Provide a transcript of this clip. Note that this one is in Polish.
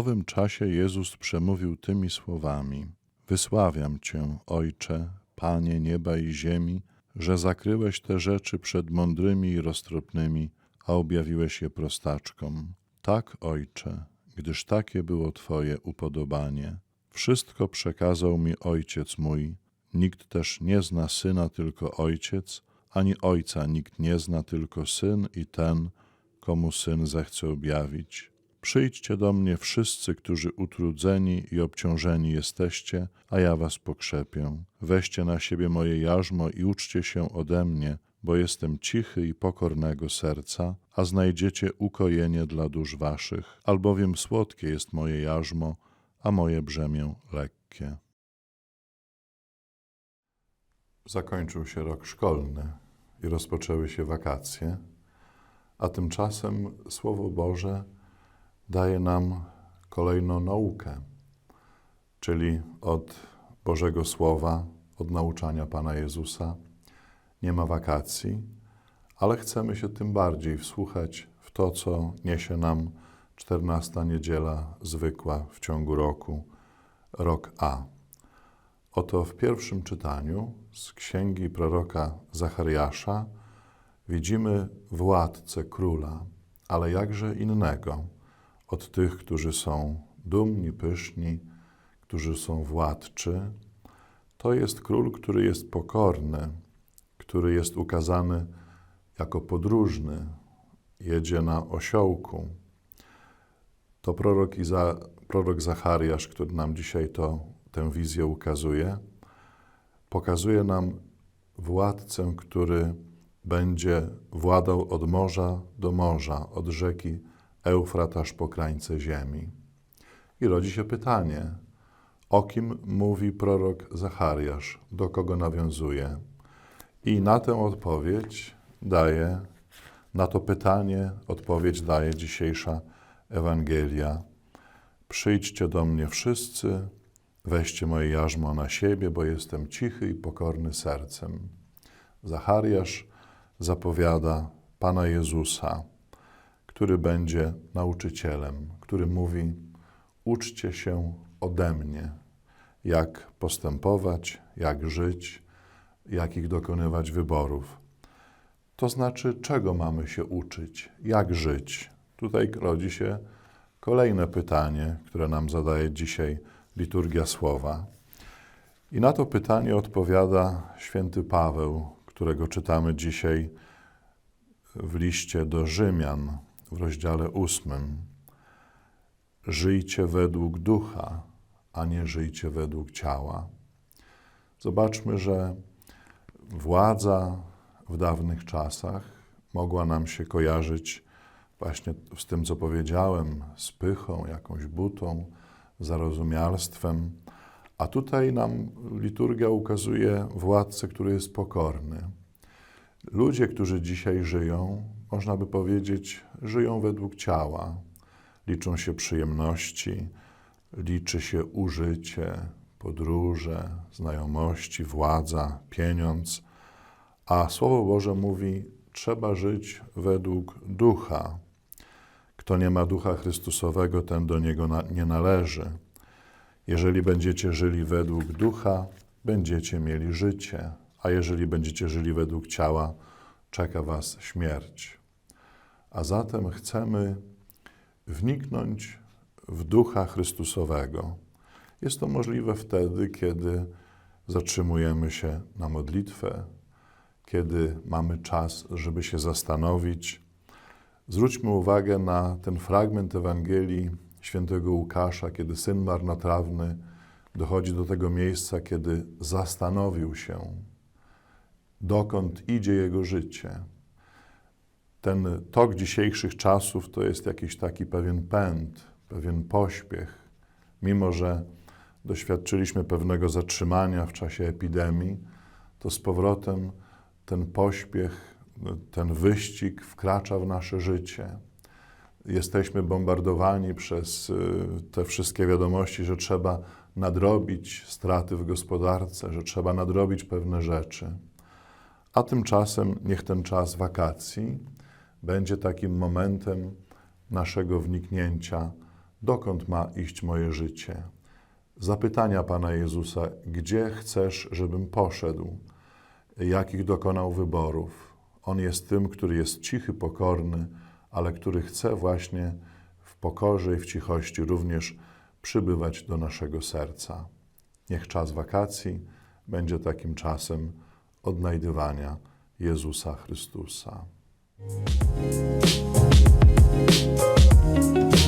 Owym czasie Jezus przemówił tymi słowami: Wysławiam Cię, Ojcze, Panie nieba i ziemi, że zakryłeś te rzeczy przed mądrymi i roztropnymi, a objawiłeś je prostaczkom. Tak, Ojcze, gdyż takie było Twoje upodobanie. Wszystko przekazał mi Ojciec mój. Nikt też nie zna Syna, tylko Ojciec, ani Ojca nikt nie zna, tylko Syn i ten, komu Syn zechce objawić. Przyjdźcie do mnie wszyscy, którzy utrudzeni i obciążeni jesteście, a ja was pokrzepię. Weźcie na siebie moje jarzmo i uczcie się ode mnie, bo jestem cichy i pokornego serca, a znajdziecie ukojenie dla dusz waszych, albowiem słodkie jest moje jarzmo, a moje brzemię lekkie. Zakończył się rok szkolny i rozpoczęły się wakacje, a tymczasem Słowo Boże daje nam kolejną naukę, czyli od Bożego Słowa, od nauczania Pana Jezusa. Nie ma wakacji, ale chcemy się tym bardziej wsłuchać w to, co niesie nam czternasta niedziela zwykła w ciągu roku, rok A. Oto w pierwszym czytaniu z księgi proroka Zachariasza widzimy władcę króla, ale jakże innego od tych, którzy są dumni, pyszni, którzy są władczy. To jest król, który jest pokorny, który jest ukazany jako podróżny, jedzie na osiołku. To prorok, Iza, prorok Zachariasz, który nam dzisiaj to, tę wizję ukazuje, pokazuje nam władcę, który będzie władał od morza do morza, od rzeki Eufrat aż po krańce ziemi. I rodzi się pytanie, o kim mówi prorok Zachariasz, do kogo nawiązuje. I na tę odpowiedź daje, na to pytanie odpowiedź daje dzisiejsza Ewangelia. Przyjdźcie do mnie wszyscy, weźcie moje jarzmo na siebie, bo jestem cichy i pokorny sercem. Zachariasz zapowiada Pana Jezusa, który będzie nauczycielem, który mówi: Uczcie się ode mnie, jak postępować, jak żyć, jakich dokonywać wyborów. To znaczy, czego mamy się uczyć, jak żyć. Tutaj rodzi się kolejne pytanie, które nam zadaje dzisiaj liturgia słowa. I na to pytanie odpowiada święty Paweł, którego czytamy dzisiaj w liście do Rzymian w rozdziale ósmym. Żyjcie według ducha, a nie żyjcie według ciała. Zobaczmy, że władza w dawnych czasach mogła nam się kojarzyć właśnie z tym, co powiedziałem, z pychą, jakąś butą, zarozumialstwem. A tutaj nam liturgia ukazuje władcę, który jest pokorny. Ludzie, którzy dzisiaj żyją, można by powiedzieć, żyją według ciała. Liczą się przyjemności, liczy się użycie, podróże, znajomości, władza, pieniądz. A Słowo Boże mówi, trzeba żyć według ducha. Kto nie ma ducha Chrystusowego, ten do niego na, nie należy. Jeżeli będziecie żyli według ducha, będziecie mieli życie, a jeżeli będziecie żyli według ciała, czeka was śmierć. A zatem chcemy wniknąć w ducha Chrystusowego. Jest to możliwe wtedy, kiedy zatrzymujemy się na modlitwę, kiedy mamy czas, żeby się zastanowić. Zwróćmy uwagę na ten fragment Ewangelii świętego Łukasza, kiedy syn marnotrawny dochodzi do tego miejsca, kiedy zastanowił się, dokąd idzie jego życie. Ten tok dzisiejszych czasów to jest jakiś taki pewien pęd, pewien pośpiech, mimo że doświadczyliśmy pewnego zatrzymania w czasie epidemii, to z powrotem ten pośpiech, ten wyścig wkracza w nasze życie. Jesteśmy bombardowani przez y, te wszystkie wiadomości, że trzeba nadrobić straty w gospodarce, że trzeba nadrobić pewne rzeczy. A tymczasem niech ten czas wakacji będzie takim momentem naszego wniknięcia dokąd ma iść moje życie. Zapytania Pana Jezusa, gdzie chcesz, żebym poszedł, jakich dokonał wyborów. On jest tym, który jest cichy, pokorny, ale który chce właśnie w pokorze i w cichości również przybywać do naszego serca. Niech czas wakacji będzie takim czasem odnajdywania Jezusa Chrystusa. Thank you